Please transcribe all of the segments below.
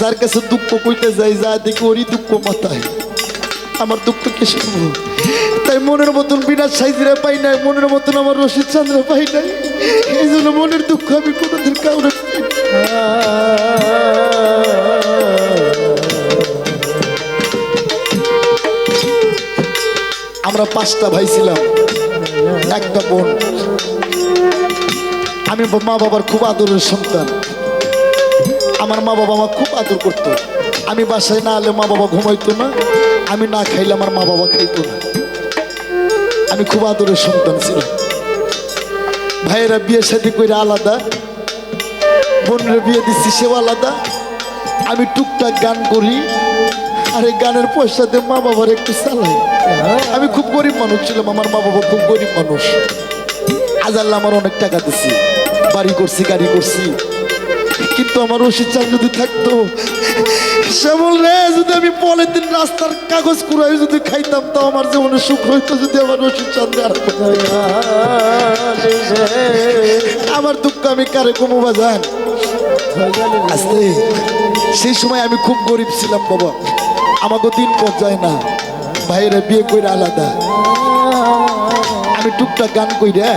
যার কাছে দুঃখ কইতে যাই যা দেখি ওরই দুঃখ মাথায়। আমার দুঃখ কে শুনব তাই মনের মতন বিনা সাইজরে পাই নাই, মনের মতন আমার রশিদ চন্দ্র পাই নাই। এই জন্য মনের দুঃখ আমি কোনোদিন কাউরে আমরা পাঁচটা ভাই ছিলাম, একটা বোন। আমি মা বাবার খুব আদরের সন্তান। আমার মা বাবা আমার খুব আদর করতো। আমি বাসায় না এলে মা বাবা ঘুমাইতো না, আমি না খাইলে আমার মা বাবা খাইতো না। আমি খুব আদরের সন্তান ছিলাম। ভাইয়েরা বিয়ে শাদি করে আলাদা, বোনের বিয়ে দিচ্ছি সেও আলাদা। আমি টুকটাক গান করি, আর এই গানের পয়সা দিয়ে মা বাবার একটু চালাই। আমি খুব গরিব মানুষ ছিলাম, আমার মা বাবা খুব গরিব মানুষ। আজ আল্লাহ আমার অনেক টাকা দিছি। বাড়ি করছি, গাড়ি করছি। কিন্তু আমার রশিদ চাল যদি থাকতো, শ্যামল রে, যদি আমি পলিথিন রাস্তার কাগজ কুড়াই যদি খাইতাম, তো আমার জীবনে সুখ হইতো যদি আমার রশিদ চাঁদ আমার দুঃখ আমি কারে কমু বাজান সেই সময় আমি খুব গরিব ছিলাম বাবা। আমাকে দিন পথ যায় না। ভাইয়েরা বিয়ে করে আলাদা। আমি টুকটাক গান কইরা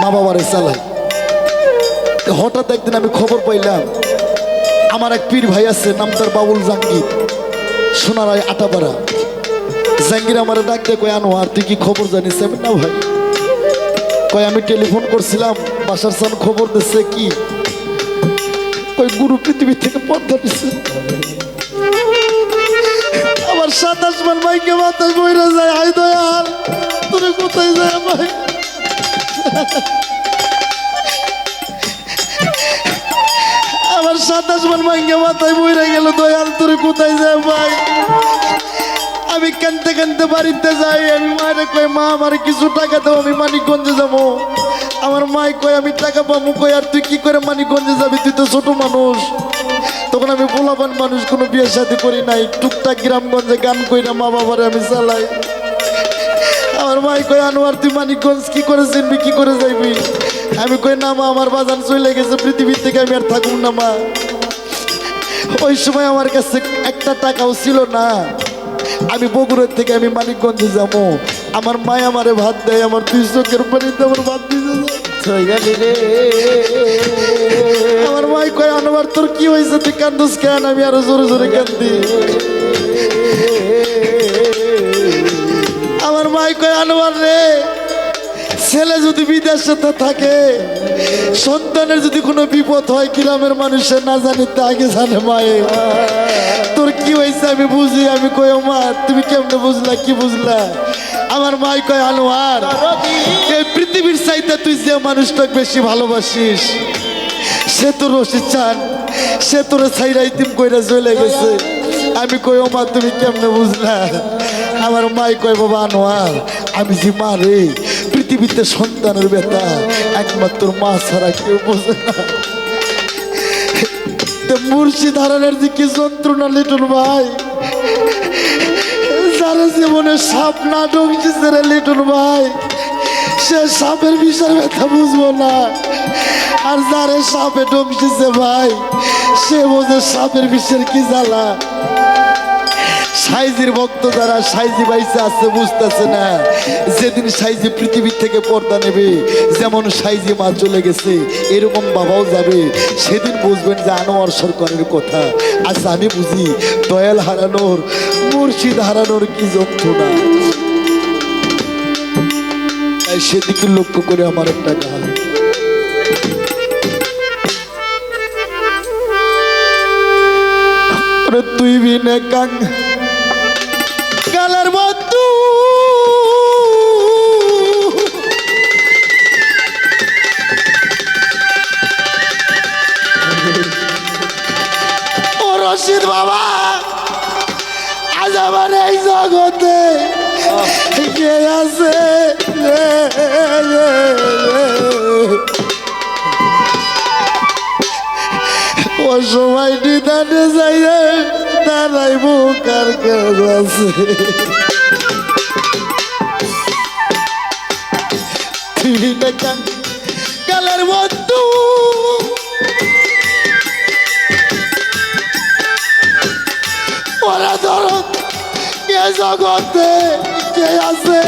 মা বাবারে চালাই। হঠাৎ একদিন আমি খবর পাইলাম, আমার এক পীর ভাই আছে, নাম তার বাবুল জাঙ্গির সোনারায় আটাপাড়া। জাঙ্গির আমার ডাক কয়, আনোয়ার, তুই কি খবর জানিস? আমি, না ভাই। কয়, আমি টেলিফোন করছিলাম, বাসার সান খবর দিচ্ছে কি? কই গুরু পৃথিবী থেকে পর্দা দিচ্ছে আমার সাতাশ মান ভাইকে মাথায় বইরা যায় আই দয়াল, তোরে কোথায় যায় ভাই? আমার সাতাশ মান ভাইকে মাথায় বইরা গেল, দয়াল, তোরে কোথায় যায় ভাই? আমি কানতে কানতে বাড়িতে যাই, আমি মায়ের কই, মা, আমার কিছু টাকা দাও, আমি মানিকগঞ্জে যাব। আমার মাই কই আমি টাকা পাবো কই, আর তুই কি করে মানিকগঞ্জে যাবি? তুই তো ছোট মানুষ। তখন আমি পোলাপান মানুষ, কোনো বিয়ের সাথে করি নাই, টুকটাক গ্রামগঞ্জে গান কই না মা বাবারে আমি চালাই। আমার মাই কই আনোয়ার, তুই মানিকগঞ্জ কি করে চিনবি, কি করে যাইবি? আমি কই, না মা, আমার বাজান চলে গেছে, পৃথিবীর থেকে আমি আর থাকুম না মা। ওই সময় আমার কাছে একটা টাকাও ছিল না। আমি বগুড়ার থেকে আমি মানিকগঞ্জে যাব। আমার মায় আমারে ভাত দেয় আমার দুই চোখের পানিতে আমার ভাত দিতে আমার মাই কয় আনোয়ার তোর কি হয়েছে? তুই কান্দুস কেন? আমি আরও জোরে জোরে কান্দি। আমার মাই কয় আনোয়ার রে ছেলে যদি বিদেশে থাকে, সন্তানের যদি কোনো বিপদ হয়, গ্রামের মানুষের না জানি তা আগে জানে মায়ে। তোর কি হয়েছে আমি বুঝি, আমি কই মা তুমি কেমনে বুঝলা, কি বুঝলা? আমার মাই কয়, আনোয়ার, এই পৃথিবীর চাইতে তুই যে মানুষটাকে বেশি ভালোবাসিস, সে তো রশিদ চান, সে তোর ছাইরা ইতিম কইরা চলে গেছে। আমি কই মা তুমি কেমনে বুঝলা? আমার মাই কয়, বাবা, আনোয়ার, আমি যে মা রে পৃথিবীতে সন্তানের ব্যথা একমাত্র মা ছাড়া কেউ বোঝে না। মুর্শিদ হারানোর যে কি যন্ত্রণা লিটন ভাই। যারা জীবনে সাপ না ঢুকছে রে লিটন ভাই, সে সাপের বিষয় ব্যথা বুঝব না। আর যারে সাপে ঢুকছে ভাই, সে বোঝে সাপের বিষের কি জ্বালা। সাইজির ভক্ত যারা সাইজি বাইসে আছে, বুঝতেছে না। যেদিন সাইজি পৃথিবীর থেকে পর্দা নেবে, যেমন সাইজি মা চলে গেছে, এরকম বাবাও যাবে। সেদিন বুঝবেন যে আনোয়ার সরকারের কথা। আচ্ছা আমি বুঝি, দয়াল হারানোর, মুর্শিদ হারানোর কি যন্ত্রণা? তাই সেদিকে লক্ষ্য করে আমার একটা গান। তুই বিনে কাং জগতে আছে। ও সময় নিদানে যাই তারাই বুকার কাজ আছে কালের বন্ধু ওরা ধরো এ জগতে কে আছে।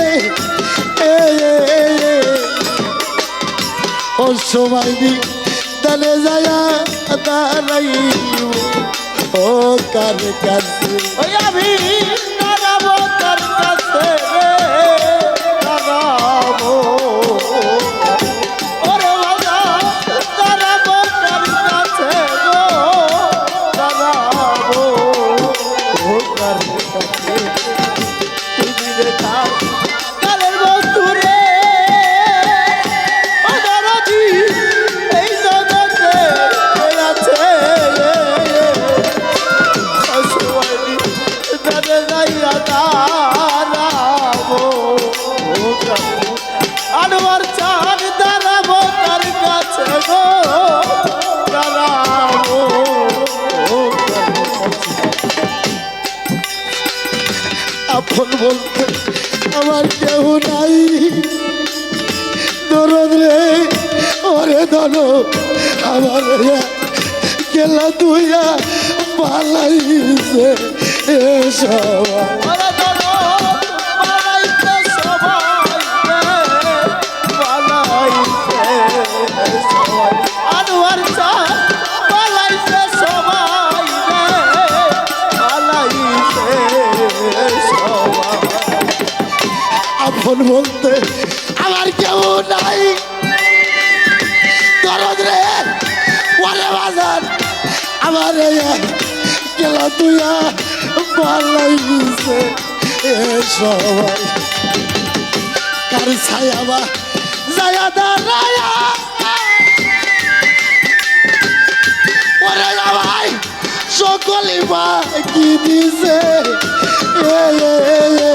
ও সময় দি তালে যায় দাঁড়াই ও কার কাছে আমি ধর আমার গেলা তুইয়া পালাইছে এ গেলা তুইয়া পালাইছে এ সবাই কার ছায়া বা যায়া দাঁড়ায়া ওরে ভাই সকলে বা কি দিছে এ, এ,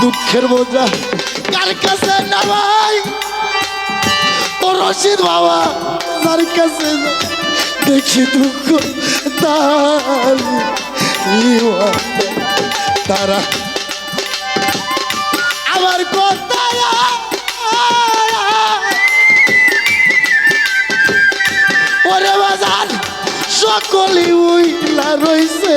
দুঃখের বোঝা। কার কাছে নামাই ও রশিদ বাবা যার কাছে দেখি দুঃখ তারি তারা। আমার কথা ওরে বাজার সকলে উইলা আমি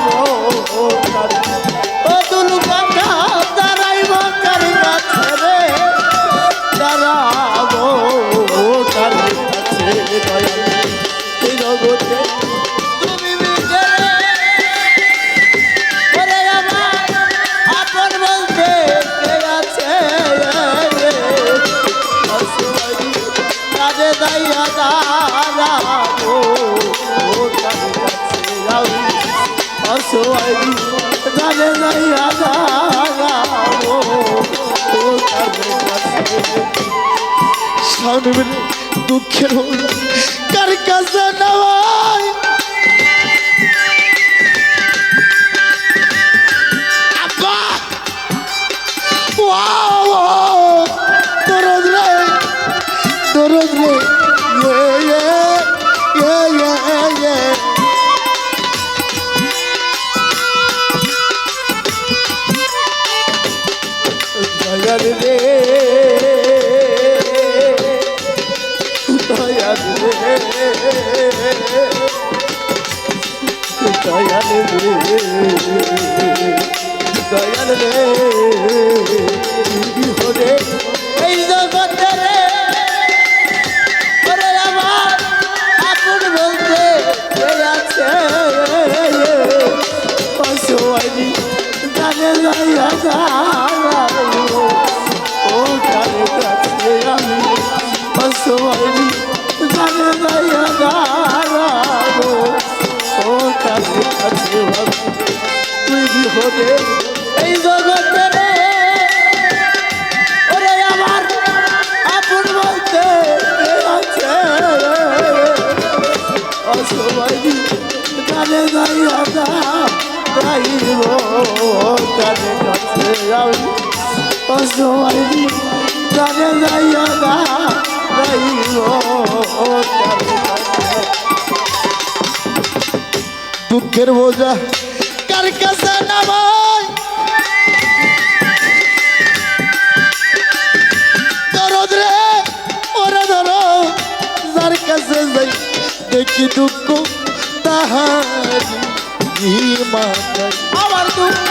সামনে দুঃখের কার কাছে নামাই বিহরে এই জগতে ওরে আমার আপন বলতে আছে। অসবাইনি কানে যাইয়া দা যাইব কানে কাছে আমি। অসবাইনি কানে যাইয়া দা যাইব কানে কাছে। দুঃখের বোঝা কার কাছে নামাই দরদ রে ওরে ধরো যার দেখি দুঃখ তাহার আমার দুঃখ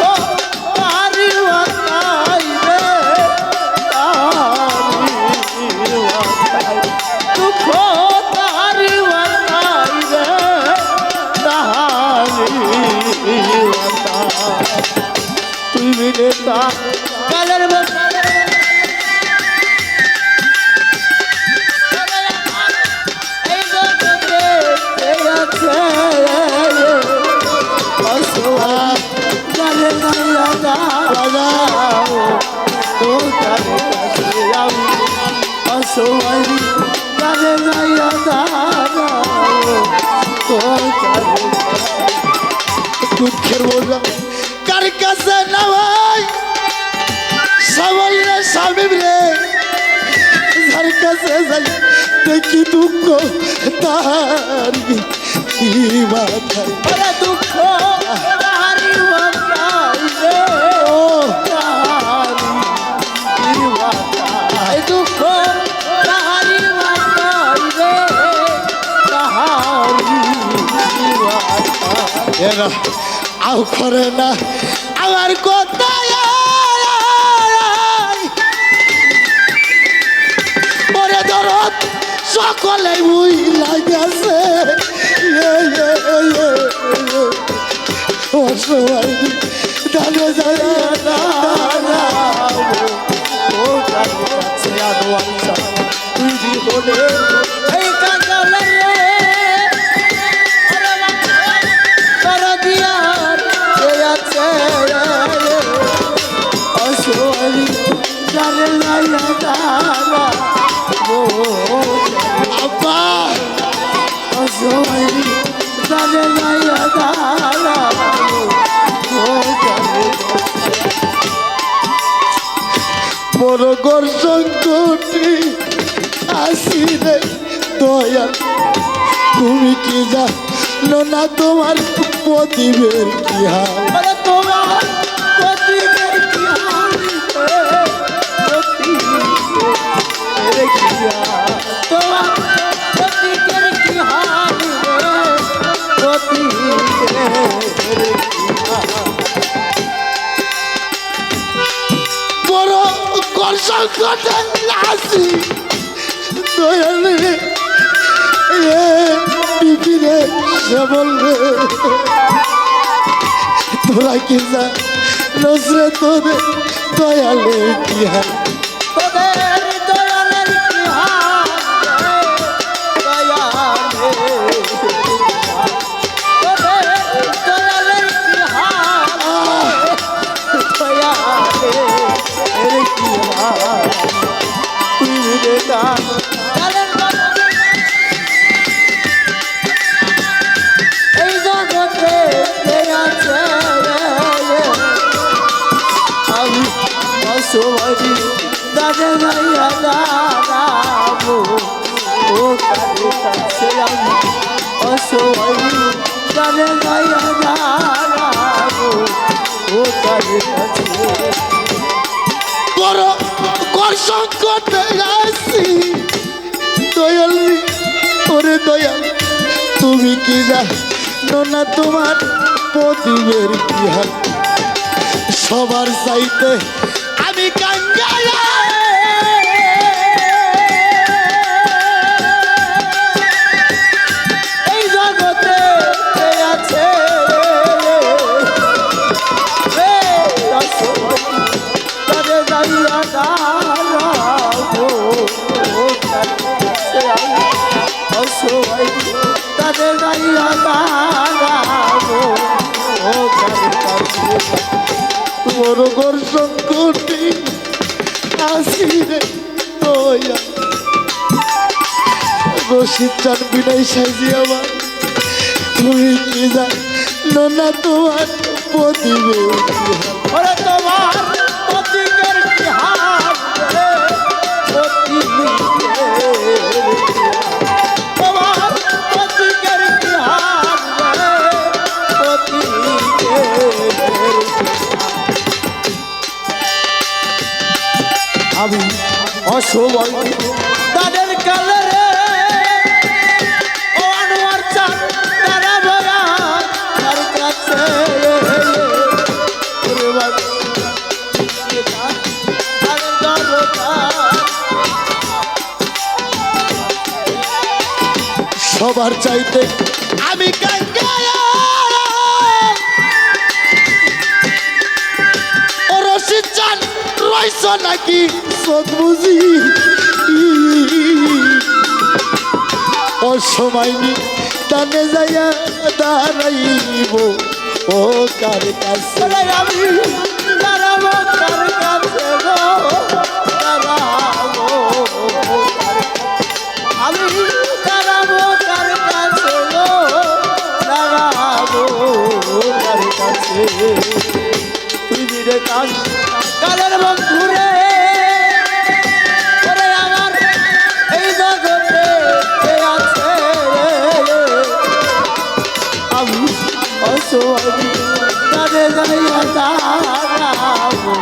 অসহায় জানে না দাও ও কানে দুঃখের বোঝা। কার কাছে নামাই কাছে যাই দেখি দুঃখ ওরে দুঃখ এরা আও করে না আমার কথা সকলে লাগেছে অসহায় দানে যায় ও কাছে কাছে আদওয়াঞ্চা তুই বিহনে এই তোর অসহায় জানে লাইয়া দানা ও কাছে বড় গর সংকটে আসি রে দয়াল তুমি কি জানো না তোমার প্রদীপের কি হাল সংকটে আসি দয়াল রে এ বিপিনে শ্যামল রে তোরা কি জানো রে তোদের দয়ালে কি হাল বড় কর সংকটে আসি দয়াল ওরে তুমি কি যা নোনা তোমার প্রদীপের কি হাল সবার চাইতে আমি কাঙ্গালা বড় ঘর সংকটে আসি রে দয়া। রশিদ চান বিনাই সাজি আমার। তুমি কি যা নোনা তোমার ওরে তোমার ওরে বাবা, তাদের দরকার সবার চাইতে আমি কাঙ্গালা। রইছ নাকি? চোখ বুঝি ও সময় টানে যাইয়া দাঁড়াইব। ও কার কাছে? আমি দাঁড়াবো তার কাছে দাঁড়াবো আমি দাঁড়াবো তার কাছে দাঁড়াবো তার কাছে? তুই রে কান কালের বন্ধু রে ওরে আমার এই জগতে কে আছে আমি অসহায় তাদের গাইয়া দাঁড়াবো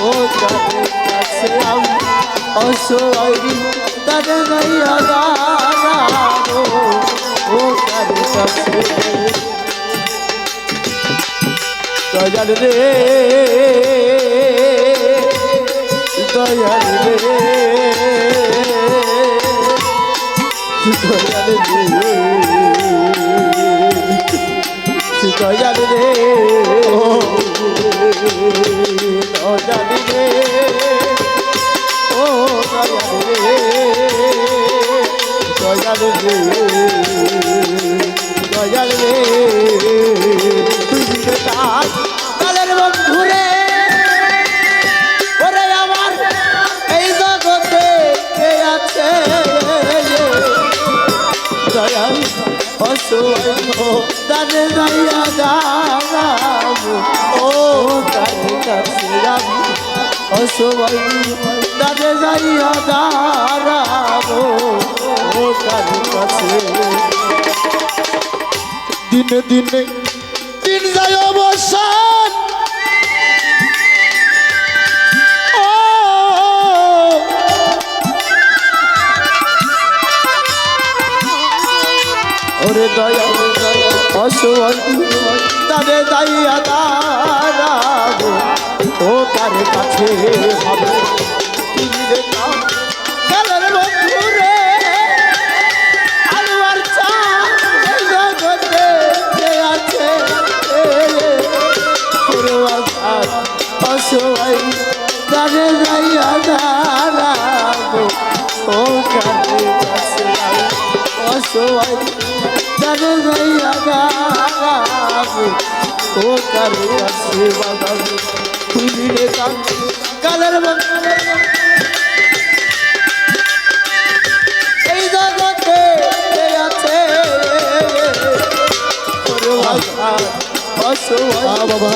ও তাদের কাছে আমি অসহায় তাদের গাইয়া দাঁড়াবো ও তাদের কাছে? দয়াল রে। দয়াল রে। দয়াল রে। দয়াল রে। দয়াল রে। ও দয়াল রে। দয়াল রে। অসহায় তাদের গাইয়া দাঁড়াবো ও তাদের কাছে, দিনে দিনে দিন যায় অবসান। ওরে দয়া অসহায় তাদের দাইয়া দাঁড়াবো ও কার কাছে হবে। তুমি রে কাম কালের বন্ধু রে আলুয়ার চা এই জগতে কে আছে? এ রে ওরে আসার অসহায় তাদের দাইয়া দাঁড়াবো। ও কাছে অসহায় তাদের দাইয়া দাঁড়াবো। ও কার কাছে বাবা তুমি কালের এই জগতে আছে? বাবা।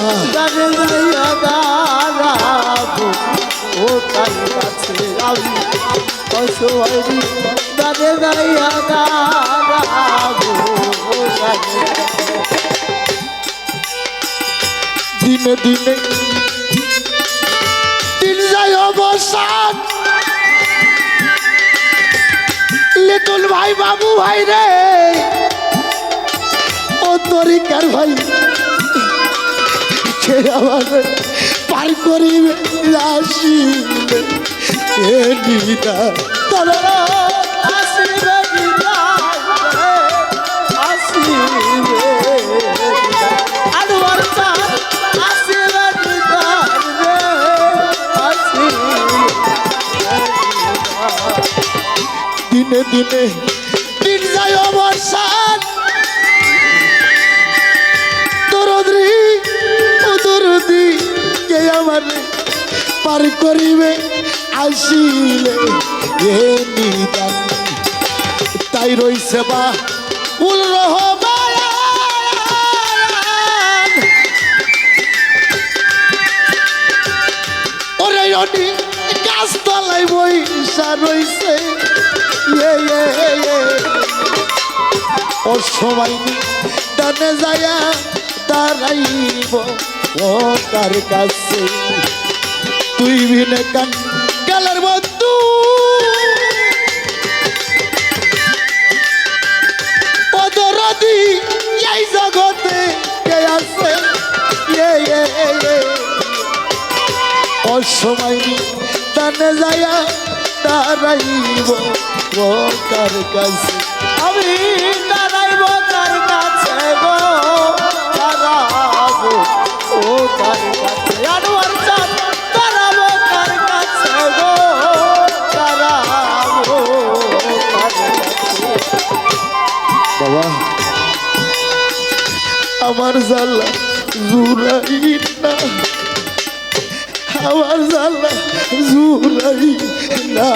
ও কার কাছে আমি অসহায় তাদের গাইয়া দাঁড়াবো ও কার দিনে লিটল ভাই বাবু ভাই রে। ও তরিকার ভাই? পার করিবে রাশি তারা দিনে দিনে। দিন যায় অবসান দরদি, ও দরদি, কে আমার পার করিবে, আসিলে এ নিদান। তাই রইছে বা উল রহমান ওরে অনি গাছ বইসা রইছে। ও সবাই ডানে যায়া দাঁড়াইব ও তার কাছে তুই বিনে কান গালার বন্ধু ও দরদি এই জগতে কে আছে ইয়ে ইয়ে ইয়ে যায়া দাঁড়াইব ও তার কাছে। আমি দাঁড়াইব তার কাছে গো, দাঁড়াবো ও তার কাছে। আনোয়ার চাঁদ, দাঁড়াবো তার কাছে গো, দাঁড়াবো বাবা, আমার জাল্লা জুড়াই না। আমার জাল্লা জুড়াই না।